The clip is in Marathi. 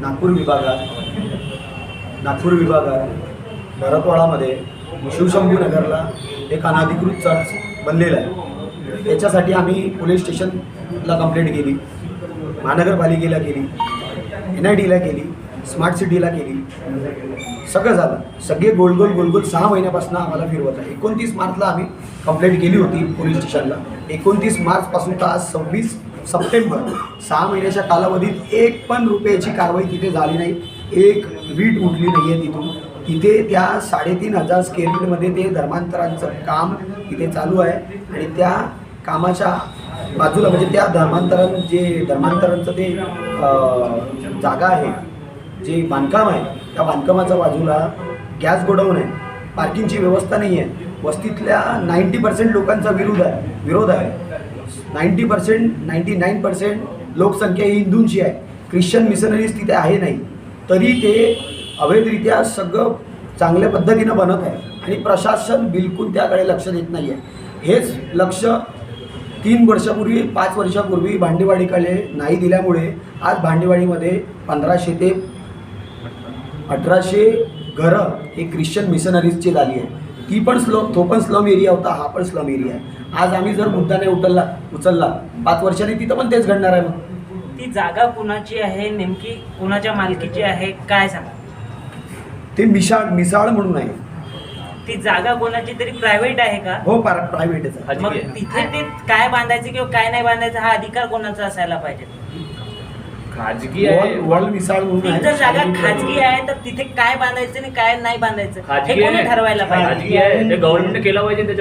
नागपूर विभागात नागपूर विभागात भरतवाडामध्ये शिवशंभू नगरला एक अनाधिकृत चर्च बनलेला आहे. त्याच्यासाठी आम्ही पोलीस स्टेशनला कंप्लेंट केली महानगरपालिकेला केली एन आय डीला केली स्मार्ट सिटीला केली. सगळं झालं. सगळे गोलगोल गोलगोल सहा महिन्यापासून आम्हाला फिरवत आहे. एकोणतीस मार्चला आम्ही कंप्लेंट केली होती पोलीस स्टेशनला. एकोणतीस मार्चपासून तर आज सव्वीस सप्टेंबर सहा महिन्याच्या कालावधीत एक पण रुपयाची कारवाई तिथे झाली नाही. एक वीट उठली नाही आहे तिथून. तिथे त्या साडेतीन हजार स्क्वेअर फीटमध्ये ते धर्मांतरांचं काम तिथे चालू आहे आणि त्या कामाच्या बाजूला म्हणजे त्या धर्मांतरण जे धर्मांतरांचं ते जागा आहे जे बांधकाम आहे त्या बांधकामाच्या बाजूला गॅस गोडाऊन आहे. पार्किंगची व्यवस्था नाही आहे वस्तीतल्या नाईंटी पर्सेंट लोकांचा विरोध आहे विरोध आहे. Ninety percent ninety nine percent लोकसंख्या ही हिंदूंची आहे. ख्रिश्चन मिशनरीज तिथे आहे नाही. तरी ते अवैधरित्या सगळं चांगल्या पद्धतीनं बनत आहे. आणि प्रशासन बिलकुल त्याकडे लक्ष देत नाही आहे हेच लक्ष तीन वर्षापूर्वी पाच वर्षापूर्वी भांडेवाडीकडे नाही दिल्यामुळे आज भांडेवाडीमध्ये पंधराशे ते अठराशे घरं हे ख्रिश्चन मिशनरीजची झाली आहे ती पण स्लो तो पण स्लम एरिया होता हा पण स्लम एरिया आहे. आज आम्ही जर मुद्दा नाही उचलला उचलला पाच वर्षांनी तिथं पण तेच घडणार आहे मग. ती जागा कुणाची आहे नेमकी कुणाच्या मालकीची आहे काय सांगा? ते मिसाळ मिसाळ म्हणून आहे. ती जागा कोणाची तरी प्रायव्हेट आहे का? हो पार प्रायव्हेटच आहे. मग तिथे ते काय बांधायचं किंवा काय नाही बांधायचं हा अधिकार कोणाचा असायला पाहिजे? खाजगी आहे. वॉल वॉल मिसाळ म्हणून ती जर जागा खाजगी आहे तर तिथे काय बांधायचं आणि काय नाही बांधायचं हे खाजगी कोणी आहे ठरवायला पाहिजे? खाजगी आहे. ते गव्हर्नमेंट केलं पाहिजे त्याच्या